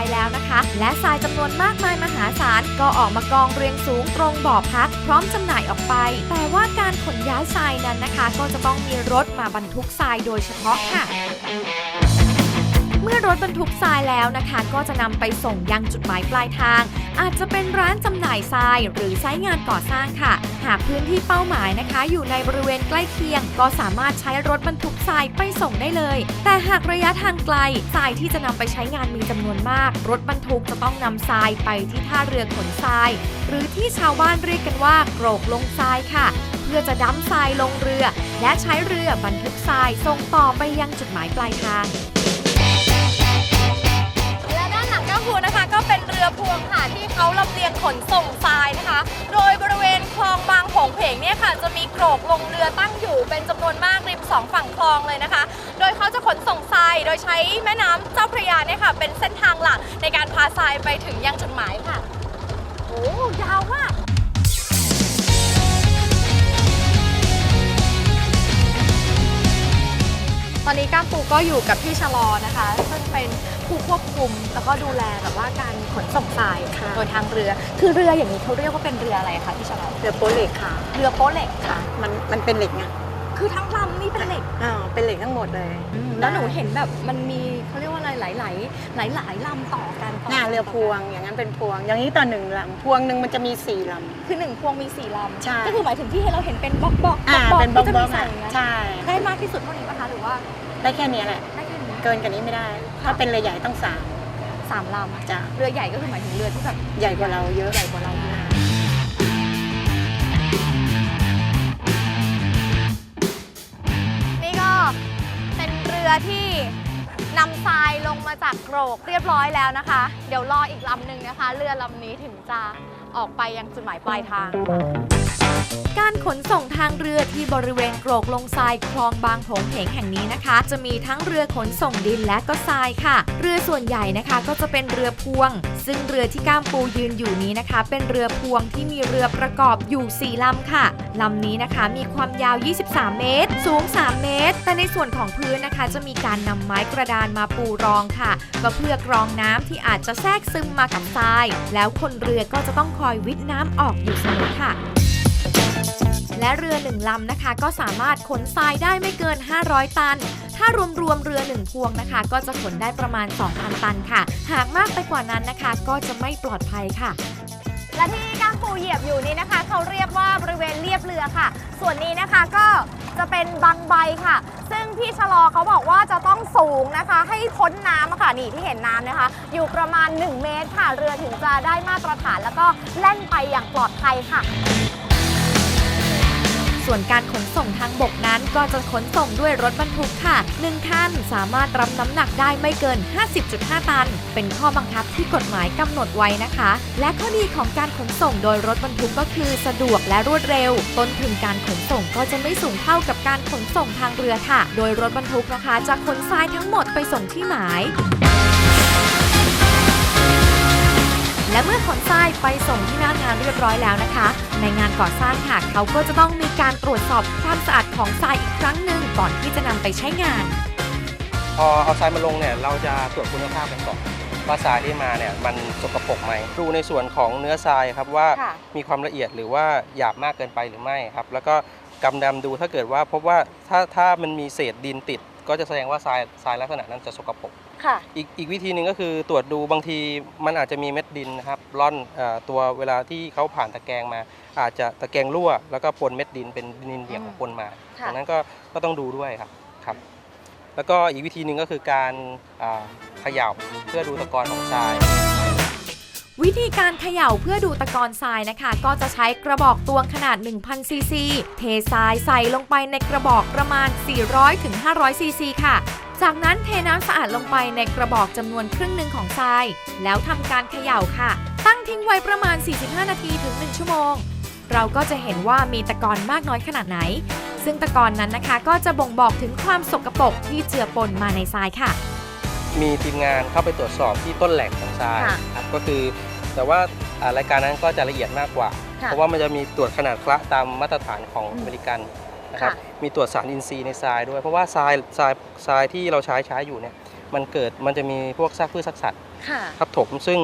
ายแล้วนะคะ และทรายจำนวนมากมายมหาศาลก็ออกมากองเรียงสูงตรงบ่อพัก พร้อมจำหน่ายออกไป แต่ว่าการขนย้ายทรายนั้นนะคะ ก็จะต้องมีรถมาบรรทุกทรายโดยเฉพาะค่ะ เมื่อรถบรรทุกทรายแล้วนะคะ ก็จะนำไปส่งยังจุดหมายปลายทาง อาจจะเป็นร้านจำหน่ายทรายหรือไซต์งานก่อสร้างค่ะ หากพื้นที่เป้าหมายนะคะ อยู่ในบริเวณใกล้เคียง ก็สามารถใช้รถบรรทุกทรายไปส่งได้เลย แต่หากระยะทางไกลทรายที่จะนำไปใช้งานมีจำนวนมาก รถบรรทุกจะต้องนำทรายไปที่ท่าเรือขนทราย หรือที่ชาวบ้านเรียกกันว่าโกรกลงทรายค่ะเพื่อจะดั้มทรายลงเรือ และใช้เรือบรรทุกทรายส่งต่อไปยังจุดหมายปลายทาง รือพวงค่ะที่เขาลำเลียงขนส่งทรายนะคะ โดยบริเวณคลองบางผงเพงเนี่ยค่ะ จะมีโกรกลงเรือตั้งอยู่เป็นจำนวนมากริมสองฝั่งคลองเลยนะคะ โดยเขาจะขนส่งทรายโดยใช้แม่น้ำเจ้าพระยาเนี่ยค่ะ เป็นเส้นทางหลักในการพาทรายไปถึงยังจุดหมายค่ะโอ้ยาวมากามปูก็อยู่กับพี่ชะลอนะคะ ซึ่งเป็นผู้ควบคุมแล้วก็ดูแลแบบว่าการขนส่งทรายค่ะโดยทางเรือ คือเรืออย่างนี้เขาเรียกว่าเป็นเรืออะไรคะพี่ชะลอเรือโป๊เหล็กค่ะ เรือโป๊เหล็กค่ะ มันมันเป็นเหล็กไง คือทั้งลำนี่เป็นเหล็กอ่าเป็นเหล็กทั้งหมดเลยแล้วหนูเห็นแบบมันมีเขาเรียกว่าอะไรหลายหลายหลายหลายๆลำต่อกันต่หน้าเรือพวงอย่างนั้นเป็นพวง อย่างนี้ต่อหนึ่งลำพวงหนึ่งมันจะมีสี่ลคือหนึ่งพวงมีสี่ลใช่ำก็คือหมายถึงที่เราเห็นเป็นบล็อกบล็อกำอ่าเป็นบล็อกที่จะบล็มีอกใส่อะอย่างนั้นใช่ได้มากที่สุดเท่านี้ปะคะหรือว่าได้แค่เนี้ยแหละได้แค่นี้เกินกว่านี้ไม่ได้ ถ้าเป็นเรือใหญ่ต้องสามสามลำจ้ะเรือใหญ่ก็คือหมายถึงเรือที่แบบใหญ่กว่าเราเยอะใหญ่กว่าเราเยอะ รือที่นำทรายลงมาจากโกรกเรียบร้อยแล้วนะคะ เดี๋ยวรออีกลำหนึ่งนะคะ เรือลำนี้ถึงจะออกไปยังจุดหมายปลายทาง การขนส่งทางเรือที่บริเวณโกรกลงทรายคลองบางโผงเพงแห่งนี้นะคะ จะมีทั้งเรือขนส่งดินและก็ทรายค่ะ เรือส่วนใหญ่นะคะก็จะเป็นเรือพวง ซึ่งเรือที่ก้ามปูยืนอยู่นี้นะคะ เป็นเรือพวงที่มีเรือประกอบอยู่ 4ลำค่ะลำนี้นะคะมีความยาว 23 เมตร สูง 3 เมตร แต่ในส่วนของพื้นนะคะ จะมีการนำไม้กระดานมาปูรองค่ะ ก็เพื่อกรองน้ำที่อาจจะแทรกซึมมากับทราย แล้วคนเรือก็จะต้องคอยวิทน้ำออกอยู่เสมอค่ะ และเรือหนึ่งลำนะคะ ก็สามารถขนทรายได้ไม่เกิน 500 ตัน ถ้ารวมๆเรือหนึ่งพวงนะคะ ก็จะขนได้ประมาณ 2,000 ตันค่ะ หากมากไปกว่านั้นนะคะ ก็จะไม่ปลอดภัยค่ะ และที่ก้ามปูเหยียบอยู่นี้นะคะ เขาเรียกว่าบริเวณเรียบเรือค่ะ ส่วนนี้นะคะก็จะเป็นบางใบค่ะ ซึ่งพี่ชะลอเขาบอกว่าจะต้องสูงนะคะ ให้พ้นน้ำอะค่ะนี่ที่เห็นน้ำนะคะ อยู่ประมาณ 1 เมตรค่ะ เรือถึงจะได้มาตรฐานแล้วก็แล่นไปอย่างปลอดภัยค่ะ ส่วนการขนส่งทางบกนั้นก็จะขนส่งด้วยรถบรรทุกค่ะ 1 คันสามารถรับน้ำหนักได้ไม่เกิน 50.5 ตัน เป็นข้อบังคับที่กฎหมายกำหนดไว้นะคะ และข้อดีของการขนส่งโดยรถบรรทุกก็คือสะดวกและรวดเร็ว ต้นทุนการขนส่งก็จะไม่สูงเท่ากับการขนส่งทางเรือค่ะ โดยรถบรรทุกนะคะจะขนทรายทั้งหมดไปส่งที่หมาย และเมื่อขนทรายไปส่งที่หน้างานเรียบร้อยแล้วนะคะ ในงานก่อสร้างค่ะเขาก็จะต้องมีการตรวจสอบความสะอาดของทรายอีกครั้งหนึ่งก่อนที่จะนำไปใช้งาน พอเอาทรายมาลงเนี่ยเราจะตรวจคุณภาพกันก่อนว่าทรายที่มาเนี่ยมันสกปรกไหมดูในส่วนของเนื้อทรายครับว่าค่ะ มีความละเอียดหรือว่าหยาบมากเกินไปหรือไม่ครับ แล้วก็กำดำดูถ้าเกิดว่าพบว่าถ้าถ้ามันมีเศษดินติด ก็จะแสดงว่าทรายทรายลักษณะนั้นจะสกปรก ค่ะ อีกอีกวิธีหนึ่งก็คือตรวจดูบางทีมันอาจจะมีเม็ดดินนะครับร่อนเออตัวเวลาที่เขาผ่านตะแกรงมา อาจจะตะแกรงรั่ว แล้วก็ปนเม็ดดินเป็นดินเหนียวอืมปนมาค่ะดังนั้นก็ก็ต้องดูด้วยครับครับ แล้วก็อีกวิธีหนึ่งก็คือการอ่าเขย่าเพื่อดูตะกอนของทรายวิธีการเขย่าเพื่อดูตะกอนทรายนะคะ ก็จะใช้กระบอกตวงขนาด 1,000 ซีซี เททรายใส่ลงไปในกระบอกประมาณ 400ถึง500 ซีซีค่ะ จากนั้นเทน้ำสะอาดลงไปในกระบอกจำนวนครึ่งหนึ่งของทราย แล้วทำการเขย่าค่ะ ตั้งทิ้งไว้ประมาณ 45 นาทีถึง 1 ชั่วโมง เราก็จะเห็นว่ามีตะกอนมากน้อยขนาดไหน ซึ่งตะกอนนั้นนะคะก็จะบ่งบอกถึงความสกปรกที่เจือปนมาในทรายค่ะ มีทีมงานเข้าไปตรวจสอบที่ต้นแหล่งของทรายค่ะครับก็คือ แต่ว่าอ่ารายการนั้นก็จะละเอียดมากกว่า ค่ะ เพราะว่ามันจะมีตรวจขนาดคละตามมาตรฐานของอเมริกัน นะครับค่ะมีตรวจสารอินทรีย์ในทรายด้วย เพราะว่าทรายทรายทรายที่เราใช้ใช้อยู่เนี่ยมันเกิดมันจะมีพวกซากพืชซากสัตว์ค่ะทับถมซึ่ง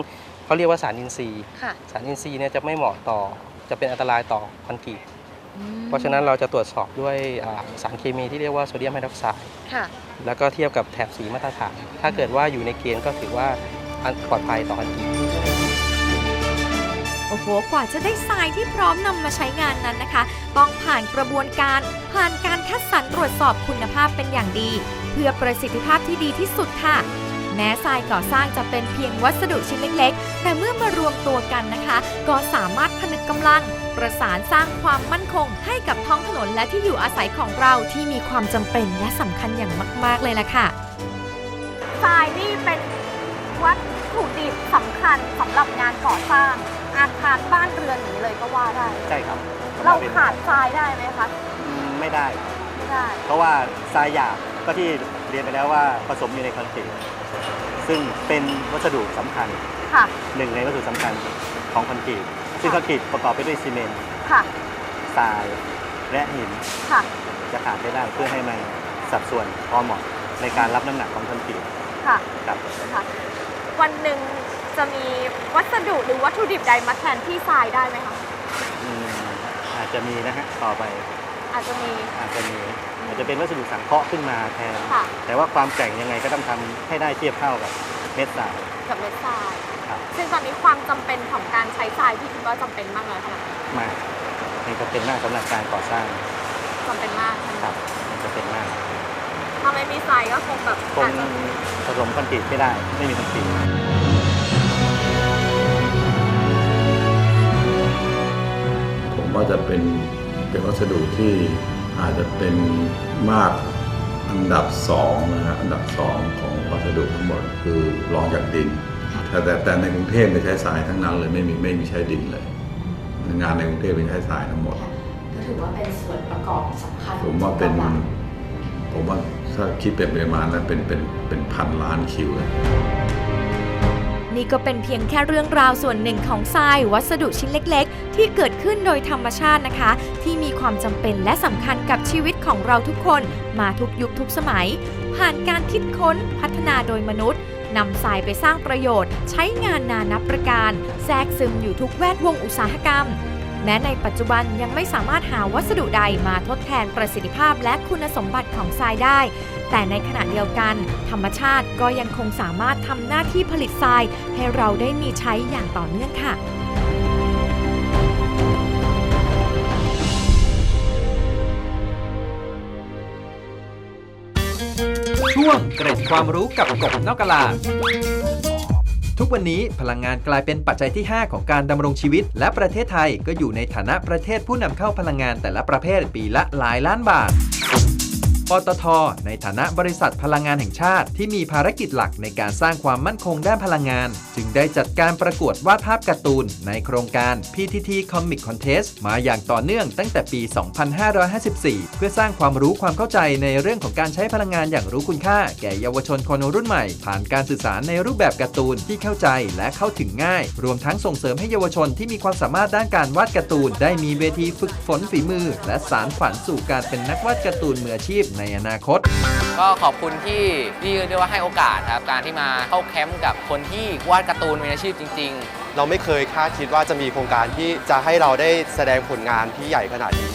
เขาเรียกว่าสารอินทรีย์ค่ะสารอินทรีย์เนี่ยจะไม่เหมาะต่อจะเป็นอันตรายต่อคอนกรีตเพราะฉะนั้นเราจะตรวจสอบด้วยอ่าสารเคมีที่เรียกว่าโซเดียมไฮดรอกไซด์ค่ะแล้วก็เทียบกับแถบสีมาตรฐาน ถ้าเกิดว่าอยู่ในเกณฑ์ก็ถือว่าอันปลอดภัยต่อคอนกรีต โอ้โห กว่าจะได้ทรายที่พร้อมนำมาใช้งานนั้นนะคะ ต้องผ่านกระบวนการผ่านการคัดสรรตรวจสอบคุณภาพเป็นอย่างดี เพื่อประสิทธิภาพที่ดีที่สุดค่ะ แม้ทรายก่อสร้างจะเป็นเพียงวัสดุชิ้นเล็กๆ แต่เมื่อมารวมตัวกันนะคะ ก็สามารถผนึกกำลัง ประสานสร้างความมั่นคง ให้กับท้องถนนและที่อยู่อาศัยของเราที่มีความจำเป็นและสำคัญอย่างมาก ๆ เลยล่ะค่ะทรายนี่เป็นวัตถุดิบสำคัญสำหรับงานก่อสร้าง อาคารบ้านเรือนนี้เลยก็ว่าได้ ใช่ครับเราขาดทรายได้ไหมคะอืมไม่ได้ ไม่ได้ เพราะว่าทรายหยาบก็ที่เรียนไปแล้วว่าผสมอยู่ในคอนกรีตซึ่งเป็นวัสดุสำคัญค่ะ หนึ่งในวัสดุสำคัญของคอนกรีตซึ่งคอนกรีตประกอบไปด้วยซีเมนต์ค่ะ ทรายและหินค่ะ จะขาดไม่ได้เพื่อให้มันสัดส่วนพอเหมาะในการรับน้ำหนักของคอนกรีตค่ะ ครับ ค่ะ วันหนึ่ง จะมีวัสดุหรือวัตถุดิบใดมาแทนที่ทรายได้ไหมคะ อืมอาจจะมีนะฮะต่อไปอาจจะมี อาจจะมีอาจจะเป็นวัสดุสังเคราะห์ขึ้นมาแทน ค่ะ แต่ว่าความแกร่งยังไงก็ต้องทำให้ได้เทียบเท่ากับเม็ดทราย กับเม็ดทราย ครับ ซึ่งตอนนี้ความจำเป็นของการใช้ทรายที่คิดว่าจำเป็นมากเลยค่ะมากนี่ก็เป็นมากสำหรับการก่อสร้างจำเป็นมากใช่ไหมครับมันจะเป็นมากถ้าไม่มีทรายก็คงแบบคงอาจจะผสมคอนกรีตไม่ได้ ไม่มีคอนกรีต ผมว่าจะเป็นเป็นวัสดุที่อาจจะเป็นมากอันดับสองนะฮะอันดับสองของวัสดุทั้งหมดคือรองจากดิน แต่แต่แต่ในกรุงเทพเนี่ยใช้ทรายทั้งนั้นเลยไม่มีไม่มีใช้ดินเลย งานในกรุงเทพเป็นใช้ทรายทั้งหมด ก็ถือว่าเป็นส่วนประกอบสำคัญผมว่าเป็นของจังหดผมว่าถ้าคิดเป็นปริมาณนั้นเป็นเป็นเป็นพันล้านคิวเลย นี่ก็เป็นเพียงแค่เรื่องราวส่วนหนึ่งของทรายวัสดุชิ้นเล็ก ๆ ที่เกิดขึ้นโดยธรรมชาตินะคะ ที่มีความจำเป็นและสำคัญกับชีวิตของเราทุกคน มาทุกยุคทุกสมัย ผ่านการคิดค้นพัฒนาโดยมนุษย์นำทรายไปสร้างประโยชน์ ใช้งานนานับประการ แทรกซึมอยู่ทุกแวดวงอุตสาหกรรม แม้ในปัจจุบันยังไม่สามารถหาวัสดุใดมาทดแทนประสิทธิภาพและคุณสมบัติของทรายได้ แต่ในขณะเดียวกัน ธรรมชาติก็ยังคงสามารถทำหน้าที่ผลิตทราย ให้เราได้มีใช้อย่างต่อเนื่องค่ะช่วงเกร็ดความรู้กับกบนอกกะลา ทุกวันนี้พลังงานกลายเป็นปัจจัยที่ 5 ของการดำรงชีวิต และประเทศไทยก็อยู่ในฐานะประเทศผู้นำเข้าพลังงานแต่ละประเภทปีละหลายล้านบาท ปตท ในฐานะบริษัทพลังงานแห่งชาติ ที่มีภารกิจหลักในการสร้างความมั่นคงด้านพลังงาน จึงได้จัดการประกวดวาดภาพการ์ตูน ในโครงการ PTT Comic Contest มาอย่างต่อเนื่องตั้งแต่ปี 2554 เพื่อสร้างความรู้ความเข้าใจในเรื่องของการใช้พลังงานอย่างรู้คุณค่า แก่เยาวชนคนรุ่นใหม่ ผ่านการสื่อสารในรูปแบบการ์ตูนที่เข้าใจและเข้าถึงง่าย รวมทั้งส่งเสริมให้เยาวชนที่มีความสามารถด้านการวาดการ์ตูน ได้มีเวทีฝึกฝนฝีมือ และสารฝันสู่การเป็นนักวาดการ์ตูนมืออาชีพในอนาคต ก็ขอบคุณที่ที่เรียกว่าให้โอกาสครับการที่มาเข้าแคมป์กับคนที่วาดการ์ตูนเป็นอาชีพจริง ๆ เราไม่เคยคาดคิดว่าจะมีโครงการที่จะให้เราได้แสดงผลงานที่ใหญ่ขนาดนี้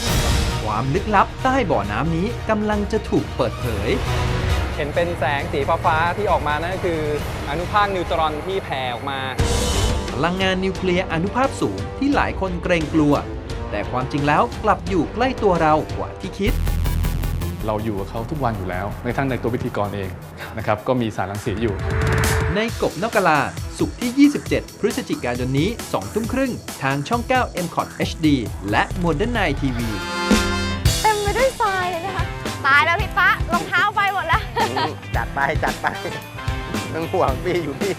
ความลึกลับใต้บ่อน้ำนี้กำลังจะถูกเปิดเผย เห็นเป็นแสงสีฟ้าๆที่ออกมานั่นก็คืออนุภาคนิวตรอนที่แผ่ออกมา พลังงานนิวเคลียร์อนุภาพสูงที่หลายคนเกรงกลัว แต่ความจริงแล้วกลับอยู่ใกล้ตัวเรากว่าที่คิด เราอยู่กับเขาทุกวันอยู่แล้วในทั้งในตัวพิธีกรเองนะครับก็มีสารรังสีอยู่ ในกบนอกกะลาสุขที่ 27 พฤศจิกายนนี้ 2 ทุ่มครึ่ง ทางช่อง 9 m c o t HD และ Modern Night TV เต็มไปด้วยทรายเลยนะคะ ตายแล้วพี่ป๊ารองเท้าไปหมดแล้ว จัดไปจัดไปต้องห่วงพี่อยู่พี่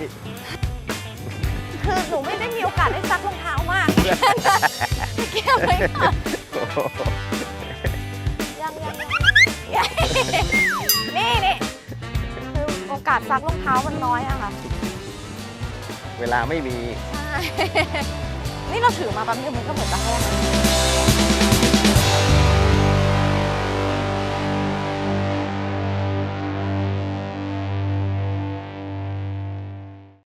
คือหนูไม่ได้มีโอกาสได้ซักรองเท้ามากเกี่ยวไหมคะยังยังยัง นี่นี่คือโอกาสซักรองเท้ามันน้อยอะค่ะ เวลาไม่มี ใช่ นี่เราถือมาแป๊บนึงมันก็เหมือนจะแห้ง